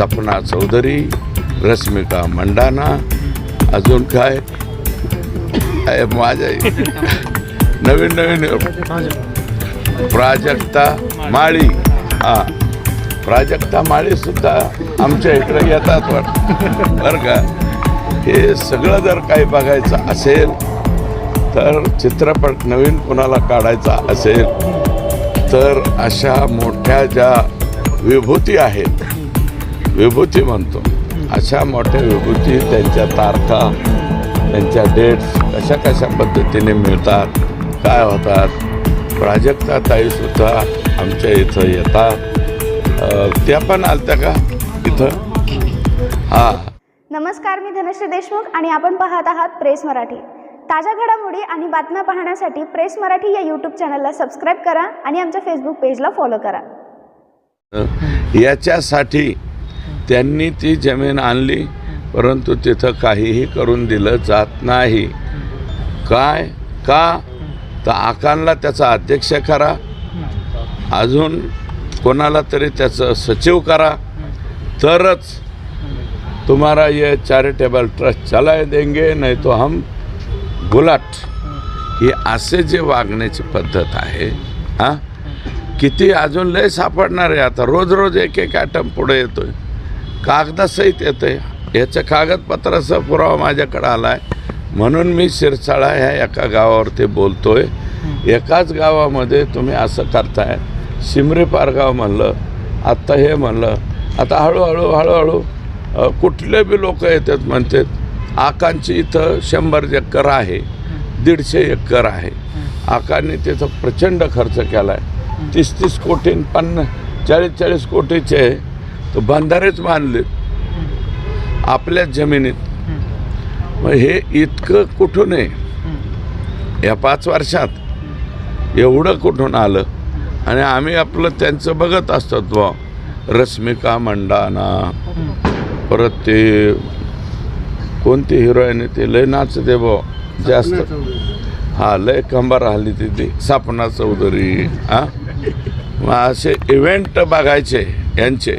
सपना चौधरी रश्मिका मंडाना अजून काय? माझ्या नवीन नवीन. प्राजक्ता माळी. हा. प्राजक्ता माळी सुद्धा आमच्या इकडे येतात वाटतं बरं का? हे सगळं जर काही बघायचं असेल तर चित्रपट नवीन कुणाला काढायचा असेल तर अशा मोठ्या ज्या विभूती आहेत विभूती म्हणतो अशा मोठ्या विभूती त्यांच्या तारखा त्यांच्या डेट्स कशा कशा पद्धतीने मिळतात काय होतात? प्राजक्ता ताईसुद्धा आमच्या इथं येतात. त्या पण आलत्या का इथं? हां. नमस्कार मी धनश्री देशमुख आणि आपण पाहत आहात प्रेस मराठी. ताज्या घडामोडी आणि बातम्या पाहण्यासाठी प्रेस मराठी या यूट्यूब चॅनलला सबस्क्राईब करा आणि आमच्या फेसबुक पेजला फॉलो करा. याच्यासाठी त्यांनी ती जमीन आणली परंतु तिथं काहीही करून दिलं जात नाही. काय? का? तर आकांला त्याचा अध्यक्ष करा. अजून कोणाला तरी त्याचं सचिव करा. तरच तुम्हारा ये चॅरिटेबल ट्रस्ट चलाय देंगे नाही तो हम गुलाट. ही असे जे वागण्याची पद्धत आहे हां? किती अजून लय सापडणार आहे आता. रोज रोज एक एक ॲटम पुढे येतोय. कागदासहित येतोय. याचं कागदपत्राचा पुरावा माझ्याकडे आला आहे म्हणून मी शिरसाळा ह्या एका गावावरती बोलतोय. एकाच गावामध्ये तुम्ही असं करताय. शिमरे पारगाव म्हणलं आत्ता हे म्हणलं. आता हळूहळू हळूहळू कुठले बी लोक येतात म्हणतात आकांची इथं शंभर एकर आहे दीडशे एकर आहे. आकांनी तिथं प्रचंड खर्च केला आहे तीस तीस कोटी पन्नास चाळीस चाळीस कोटीचे तर बंधारेच बांधलेत आपल्याच जमिनीत. मग हे इतकं कुठून आहे? या पाच वर्षात एवढं कुठून आलं? आणि आम्ही आपलं त्यांचं बघत असतो बुवा रश्मिका मंडाना. परत ते कोणती हिरोईन आहे ते? लय नाचते बुवा जास्त. हा लय कंबार हल्ली तिथे. सपना चौधरी हा? मग असे इव्हेंट बघायचे यांचे.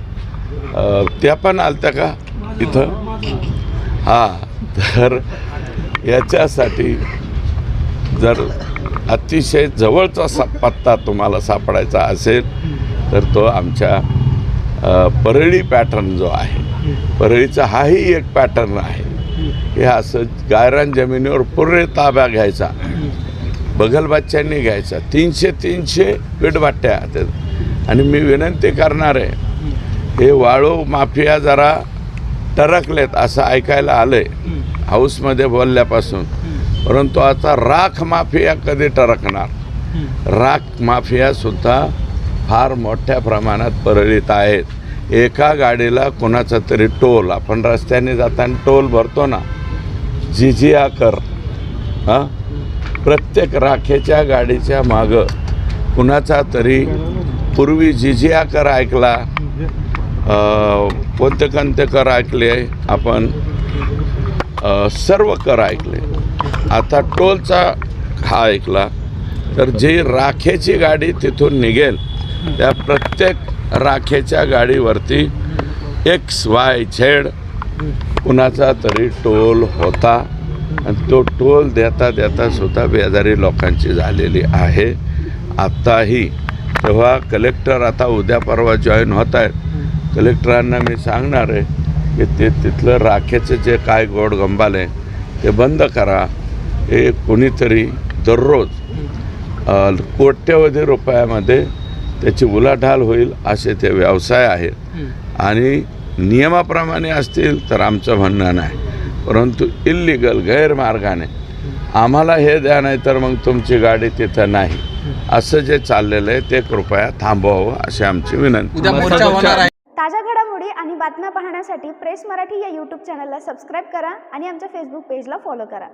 त्या पण आलत्या का इथं? हां तर याच्यासाठी जर अतिशय जवळचा सा पत्ता तुम्हाला सापडायचा असेल तर तो आमच्या परळी पॅटर्न जो आहे परळीचा हाही एक पॅटर्न आहे. हे असं गायरान जमिनीवर पुरे ताब्या घ्यायचा बगलबाच्यांनी घ्यायचा तीनशे तीनशे पीठभाट्या आणि मी विनंती करणार आहे हे वाळू माफिया जरा टरकलेत असं ऐकायला आलंय. हाऊसमध्ये बोलल्यापासून. परंतु आता राख माफिया कधी टरकणार? राख माफियासुद्धा फार मोठ्या प्रमाणात परळीत आहेत. एका गाडीला कोणाचा तरी टोल आपण रस्त्याने जाताना टोल भरतो ना. जिजिया कर हां? प्रत्येक राखेच्या गाडीच्या मागं कुणाचा तरी पूर्वी जिजिया कर ऐकला कोणते कोणते कर ऐकले आपण सर्व कर ऐकले. आता टोलचा हा ऐकला. तर जी राखेची गाडी तिथून निघेल त्या प्रत्येक राखेच्या गाडीवरती एक्स वाय झेड कुणाचा तरी टोल होता. आणि तो टोल देता देता सुद्धा बेजारी लोकांची झालेली आहे. आत्ताही तेव्हा कलेक्टर आता उद्या परवा जॉईन होत आहेत. कलेक्टरांना मी सांगणार आहे की ते तिथलं राखेचं जे काय गोड गंबाल आहे ते बंद करा. हे कोणीतरी दररोज कोट्यवधी रुपयामध्ये त्याची उलाढाल होईल असे ते व्यवसाय आहेत. आणि नियमाप्रमाणे असतील तर आमचं म्हणणं नाही. परंतु इल्लिगल गैरमार्गाने आम्हाला हे द्या नाही तर मग तुमची गाडी तिथं नाही. असं जे चाललेलं आहे ते कृपया थांबवावं अशी आमची विनंती बातम्या पाहण्यासाठी प्रेस मराठी या यूट्यूब चॅनलला सबस्क्राईब करा आणि आमच्या फेसबुक पेजला फॉलो करा.